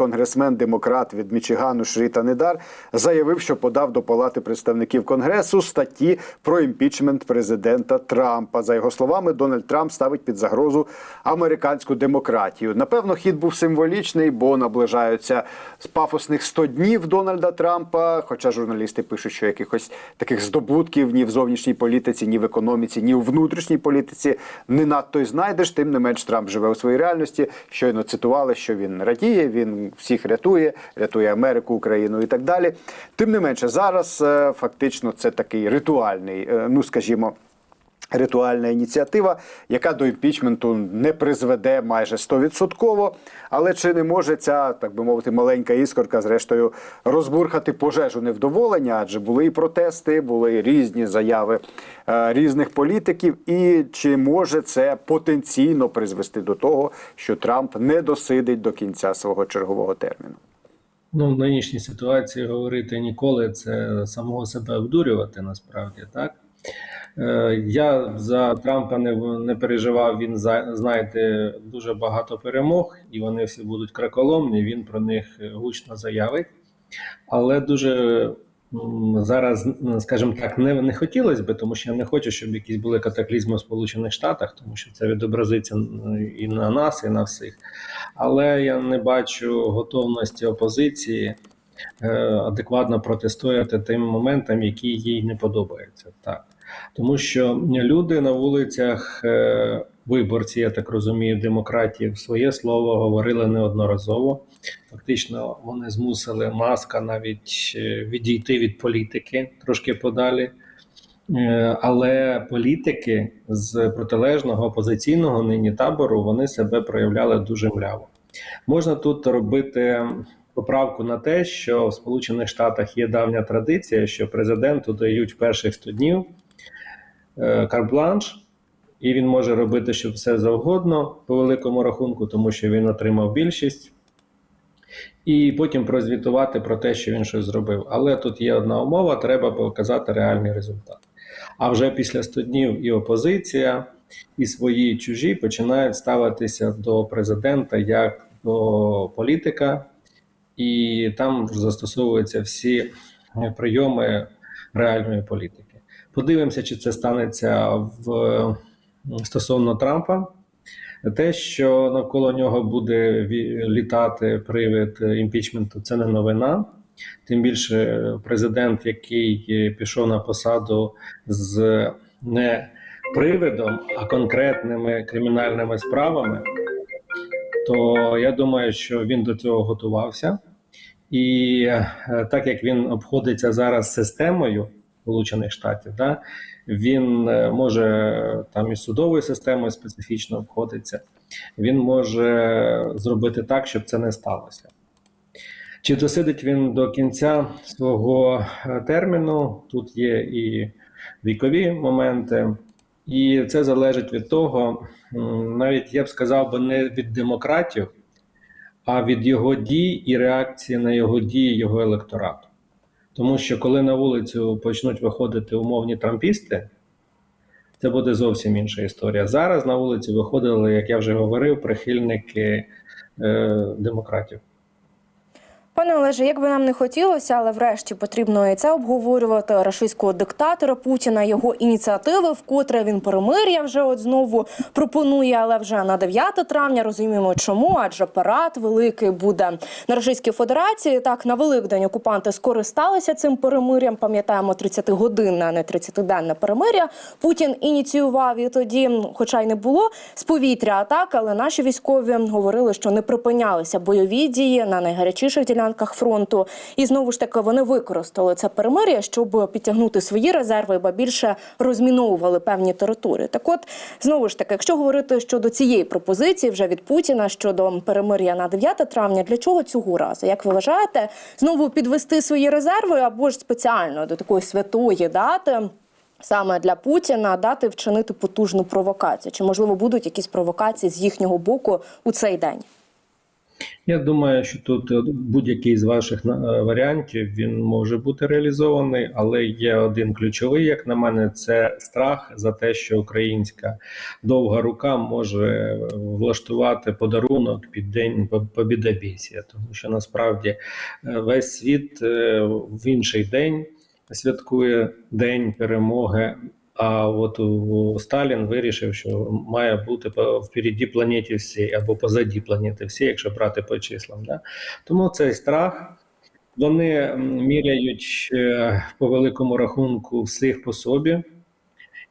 конгресмен демократ від Мічигану Шріта Недар заявив, що подав до Палати представників Конгресу статті про імпічмент президента Трампа. За його словами, Дональд Трамп ставить під загрозу американську демократію. Напевно, хід був символічний, бо наближаються з пафосних 100 днів Дональда Трампа. Хоча журналісти пишуть, що якихось таких здобутків ні в зовнішній політиці, ні в економіці, ні у внутрішній політиці не надто й знайдеш. Тим не менш, Трамп живе у своїй реальності. Щойно цитували, що він радіє, він всіх рятує, рятує Америку, Україну і так далі. Тим не менше, зараз е, фактично це такий ритуальний, е, ну скажімо. Ритуальна ініціатива, яка до імпічменту не призведе майже стовідсотково. Але чи не може ця, так би мовити, маленька іскорка, зрештою, розбурхати пожежу невдоволення? Адже були і протести, були різні заяви е, різних політиків. І чи може це потенційно призвести до того, що Трамп не досидить до кінця свого чергового терміну? Ну, в нинішній ситуації говорити ніколи це самого себе обдурювати насправді, так? Е, Я за Трампа не, не переживав. Він знаєте дуже багато перемог, і вони всі будуть краколомні. Він про них гучно заявить. Але дуже зараз, скажімо так, не, не хотілося би, тому що я не хочу, щоб якісь були катаклізми в Сполучених Штатах, тому що це відобразиться і на нас, і на всіх. Але я не бачу готовності опозиції е, адекватно протистояти тим моментам, які їй не подобаються. Так. Тому що люди на вулицях, е, виборці, я так розумію, демократів, своє слово говорили неодноразово. Фактично, вони змусили маска навіть е, відійти від політики трошки подалі. Е, Але політики з протилежного опозиційного нині табору вони себе проявляли дуже мляво. Можна тут робити поправку на те, що в Сполучених Штатах є давня традиція, що президенту дають перших 100 днів е, карт-бланш, і він може робити що все завгодно по великому рахунку, тому що він отримав більшість. І потім прозвітувати про те, що він щось зробив. Але тут є одна умова: треба показати реальний результат. А вже після 100 днів і опозиція, і свої і чужі починають ставитися до президента як до політика, і там застосовуються всі прийоми реальної політики. Подивимося, чи це станеться в стосовно Трампа. Те, що навколо нього буде літати привид імпічменту, це не новина. Тим більше президент, який е, пішов на посаду з не привидом, а конкретними кримінальними справами, то я думаю, що він до цього готувався. І е, так як він обходиться зараз системою Сполучених Штатів, да, він е, може там і судовою системою специфічно обходиться, він може зробити так, щоб це не сталося. Чи досидить він до кінця свого е, терміну? Тут є і вікові моменти, і це залежить від того, навіть я б сказав би не від демократів, а від його дій і реакції на його дії його електорату. Тому що коли на вулицю почнуть виходити умовні трампісти, це буде зовсім інша історія. Зараз на вулиці виходили, як я вже говорив, прихильники е, демократів. Пане Олеже, як би нам не хотілося, але врешті потрібно і це обговорювати рашистського диктатора Путіна, його ініціативи, вкотре він перемир'я вже от знову пропонує, але вже на 9 травня розуміємо, чому, адже парад великий буде на Російській Федерації. Так на Великдень окупанти скористалися цим перемир'ям. Пам'ятаємо 30 годинне, а не 30-денне перемир'я. Путін ініціював і тоді, хоча й не було з повітря атак, але наші військові говорили, що не припинялися бойові дії на найгарячіших ділянках фронту. І знову ж таки вони використали це перемир'я, щоб підтягнути свої резерви, ба більше розміновували певні території. Так, от знову ж таки, якщо говорити щодо цієї пропозиції вже від Путіна щодо перемир'я на 9 травня, для чого цього разу? Як ви вважаєте, знову підвести свої резерви або ж спеціально до такої святої дати? Саме для Путіна дати вчинити потужну провокацію, чи можливо будуть якісь провокації з їхнього боку у цей день? Я думаю, що тут е, будь-який з ваших е, варіантів він може бути реалізований, але є один ключовий, як на мене, це страх за те, що українська довга рука може влаштувати подарунок під день По- Побєдобєсія. тому що насправді е, весь світ в інший день святкує День перемоги. А от Сталін вирішив, що має бути впереді планеті всій або позаді планети всій, якщо брати по числам. Да? Тому цей страх вони міряють е, по великому рахунку всіх по собі.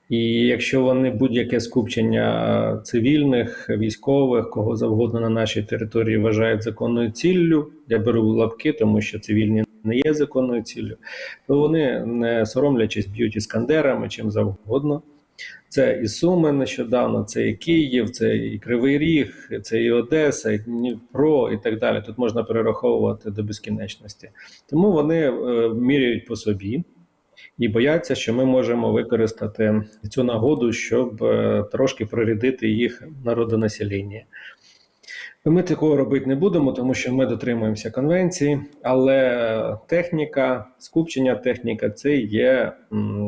І якщо вони будь-яке скупчення цивільних, військових, кого завгодно на нашій території вважають законною ціллю, я беру лапки, тому що цивільні не є законною ціллю, то вони не соромлячись б'ють іскандерами, чим завгодно. Це і Суми нещодавно, це і Київ, це і Кривий Ріг, це і Одеса, і Дніпро, і так далі. Тут можна перераховувати до безкінечності. Тому вони е, міряють по собі і бояться, що ми можемо використати цю нагоду, щоб е, трошки прорядити їх народонаселення. Ми такого робити не будемо, тому що ми дотримуємося конвенції, але техніка, скупчення техніка це є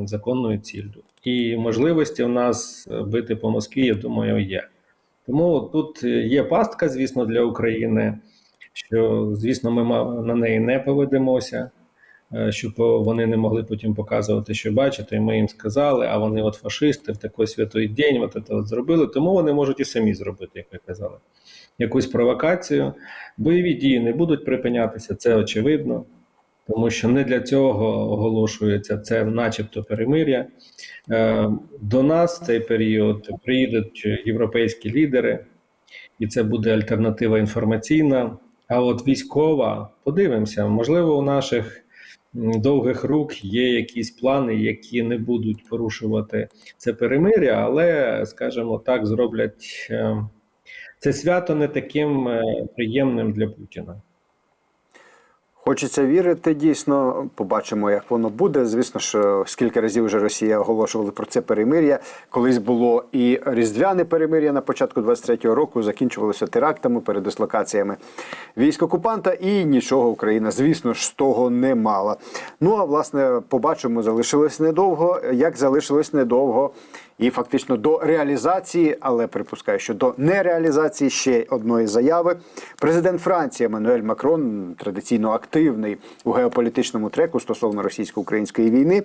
законною ціллю. І можливості в нас бити по Москві, я думаю, є. Тому тут є пастка, звісно, для України, що, звісно, ми на неї не поведемося, щоб вони не могли потім показувати, що бачите, ми їм сказали, а вони от фашисти в такий святий день, от це от зробили. Тому вони можуть і самі зробити, як ви казали, якусь провокацію. Бойові дії не будуть припинятися, це очевидно. Тому що не для цього оголошується це, начебто, перемир'я. Е, До нас в цей період приїдуть європейські лідери, і це буде альтернатива інформаційна. А от військова, подивимося, можливо, у наших довгих рук є якісь плани, які не будуть порушувати це перемир'я, але, скажімо так, зроблять е, це свято не таким е, приємним для Путіна. Хочеться вірити, дійсно. Побачимо, як воно буде. Звісно ж, скільки разів вже Росія оголошували про це перемир'я. Колись було і різдвяне перемир'я на початку 23-го року, закінчувалося терактами, передислокаціями військ окупанта, і нічого Україна, звісно ж, з того не мала. Ну а власне, побачимо, залишилось недовго. Як залишилось недовго. І фактично до реалізації, але припускаю, що до нереалізації ще одної заяви. Президент Франції Еммануель Макрон традиційно активний у геополітичному треку стосовно російсько-української війни.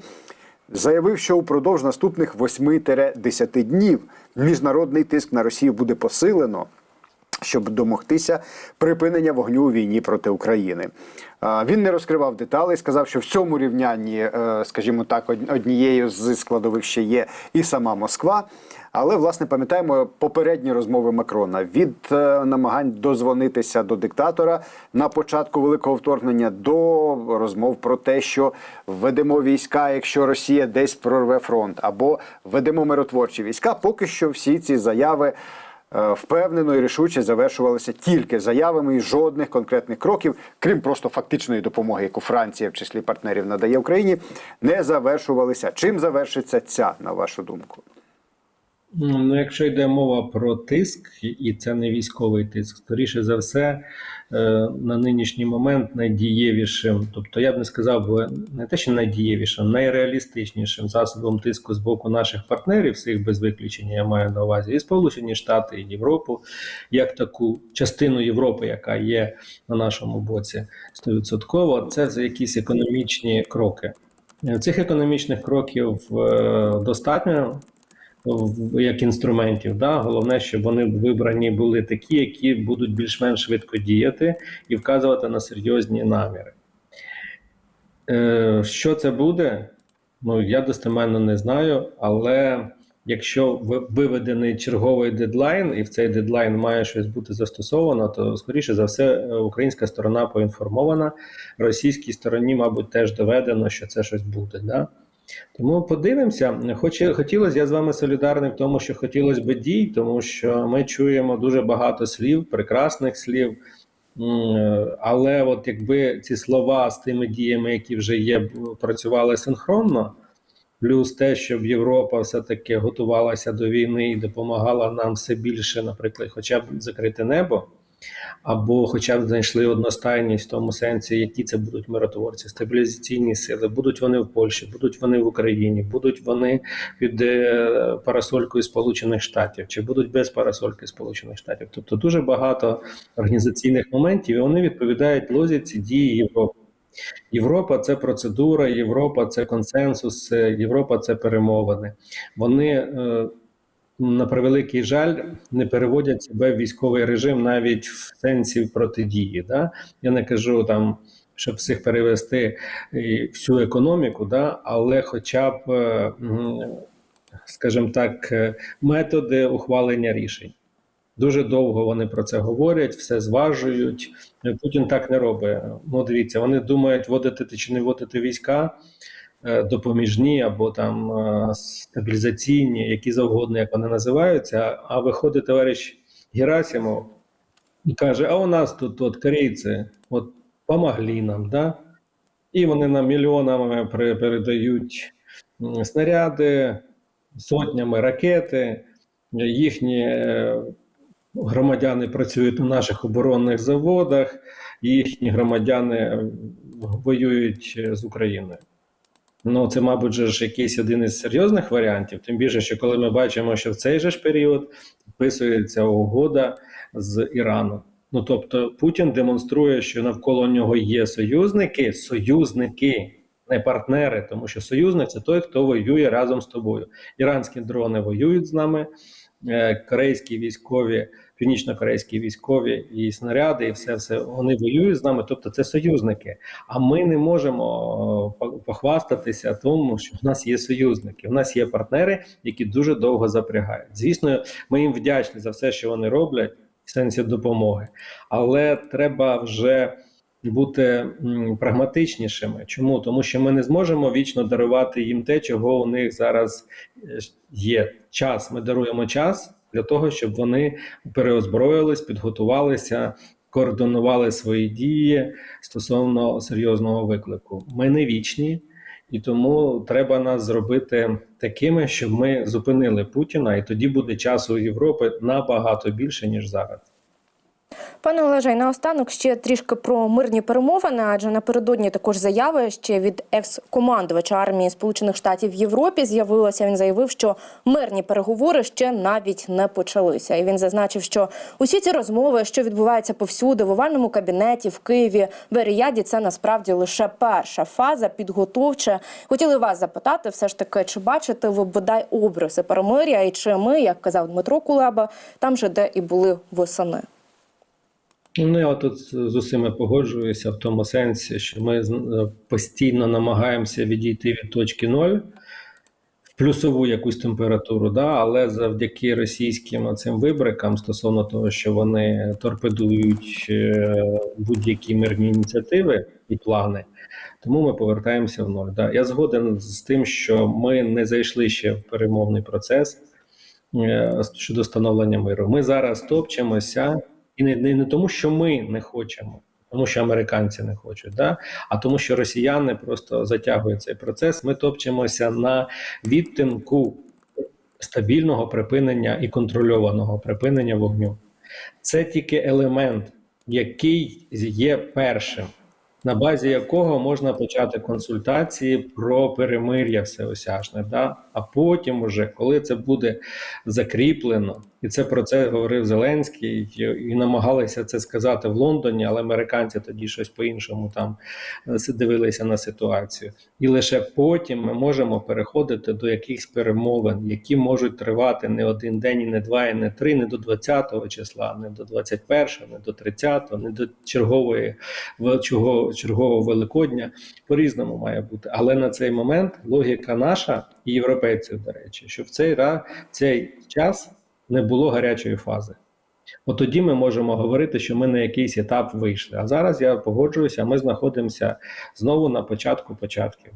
Заявив, що упродовж наступних 8-10 днів міжнародний тиск на Росію буде посилено, щоб домогтися припинення вогню у війні проти України. Він не розкривав деталей, сказав, що в цьому рівнянні, е, скажімо так, од- однією з складових ще є і сама Москва. Але власне пам'ятаємо попередні розмови Макрона від е, намагань дозвонитися до диктатора на початку великого вторгнення до розмов про те, що введемо війська, якщо Росія десь прорве фронт, або введемо миротворчі війська. Поки що всі ці заяви впевнено і рішуче завершувалися тільки заявами і жодних конкретних кроків, крім просто фактичної допомоги, яку Франція в числі партнерів надає Україні, не завершувалися. Чим завершиться ця, на вашу думку? Ну, якщо йде мова про тиск, і це не військовий тиск, скоріше за все, е, на нинішній момент найдієвішим, тобто я б не сказав, не те, що найдієвішим, найреалістичнішим засобом тиску з боку наших партнерів, всіх без виключення, я маю на увазі і Сполучені Штати, і Європу, як таку частину Європи, яка є на нашому боці 100%, це за якісь економічні кроки. Е, Цих економічних кроків е, достатньо як інструментів. Да? Головне, щоб вони вибрані були такі, які будуть більш-менш швидко діяти і вказувати на серйозні наміри. Е, що це буде? Ну, я достеменно не знаю, але якщо виведений черговий дедлайн, і в цей дедлайн має щось бути застосовано, то скоріше за все е, українська сторона поінформована, російській стороні, мабуть, теж доведено, що це щось буде. Да? Тому подивимося. Хоч хотілося, я з вами солідарний в тому, що хотілося б дій, тому що ми чуємо дуже багато слів, прекрасних слів. Але от якби ці слова з тими діями, які вже є, працювали синхронно, плюс те, щоб Європа все-таки готувалася до війни і допомагала нам все більше, наприклад, хоча б закрити небо, або хоча б знайшли одностайність в тому сенсі, які це будуть миротворці, стабілізаційні сили. Будуть вони в Польщі, будуть вони в Україні, будуть вони під е, парасолькою Сполучених Штатів, чи будуть без парасольки Сполучених Штатів. Тобто дуже багато організаційних моментів, і вони відповідають лозіці дії Європи. Європа це процедура, Європа це консенсус, е, Європа це перемовини. Вони е, на превеликий жаль не переводять себе в військовий режим навіть в сенсі протидії. Да? Я не кажу там, щоб всіх перевести е, всю економіку, да? але хоча б, е, скажімо так, е, методи ухвалення рішень. Дуже довго вони про це говорять, все зважують. Путін так не робить. Ну, дивіться, вони думають, вводити чи не вводити війська е, допоміжні або там е, стабілізаційні, які завгодно, як вони називаються. А виходить товариш Герасимов і каже: А у нас тут от корейці от помогли нам, да? і вони нам мільйонами передають снаряди, сотнями ракети, їхні. е, Громадяни працюють на наших оборонних заводах, їхні громадяни е, воюють е, з Україною. Ну, це, мабуть, ж якийсь один із серйозних варіантів. Тим більше, що коли ми бачимо, що в цей же ж період підписується угода з Іраном. Ну тобто, Путін демонструє, що навколо нього є союзники, союзники, не партнери, тому що союзник це той, хто воює разом з тобою. Іранські дрони воюють з нами, е, корейські військові, північно-корейські військові і снаряди, і все, все вони воюють з нами. Тобто, це союзники. А ми не можемо е, похвастатися тому, що в нас є союзники. У нас є партнери, які дуже довго запрягають. Звісно, ми їм вдячні за все, що вони роблять в сенсі допомоги, але треба вже. Бути прагматичнішими. Чому? Тому що ми не зможемо вічно дарувати їм те, чого у них зараз е, є. Час. Ми даруємо час для того, щоб вони переозброїлись, підготувалися, координували свої дії стосовно серйозного виклику. Ми не вічні, і тому треба нас зробити такими, щоб ми зупинили Путіна, і тоді буде часу Європи набагато більше ніж зараз. Пане Олеже, і наостанок ще трішки про мирні перемовини, адже напередодні також заяви ще від екс-командувача армії Сполучених Штатів в Європі з'явилося. Він заявив, що мирні переговори ще навіть не почалися. І він зазначив, що усі ці розмови, що відбуваються повсюди, в овальному кабінеті, в Києві, в Еріяді, це насправді лише перша фаза підготовча. Хотіли вас запитати, все ж таки, чи бачите ви бодай обриси перемиря, і чи ми, як казав Дмитро Кулеба, там же де і були восени. Ну, я тут з усіма погоджуюся в тому сенсі, що ми е, постійно намагаємося відійти від точки ноль в плюсову якусь температуру, да, але завдяки російським цим вибрикам стосовно того, що вони торпедують е, будь-які мирні ініціативи і плани, тому ми повертаємося в ноль. Да. Я згоден з тим, що ми не зайшли ще в перемовний процес е, щодо встановлення миру. Ми зараз топчемося. І не, не, не тому, що ми не хочемо, тому що американці не хочуть, да? а тому, що росіяни просто затягують цей процес. Ми топчемося на відтинку стабільного припинення і контрольованого припинення вогню. Це тільки елемент, який є першим, на базі якого можна почати консультації про перемир'я всеосяжне. Да? А потім, уже, коли це буде закріплено, і це про це говорив Зеленський, і, намагалися це сказати в Лондоні, але американці тоді щось по-іншому там е, дивилися на ситуацію. І лише потім ми можемо переходити до якихось перемовин, які можуть тривати не один день, і не два, і не три, не до 20-го числа, не до 21-го, не до 30-го, не до чергової чергового Великодня. По-різному має бути. Але на цей момент логіка наша і європейців, до речі, що в цей цей час не було гарячої фази. От тоді ми можемо говорити, що ми на якийсь етап вийшли. А зараз я погоджуюся, ми знаходимося знову на початку початків.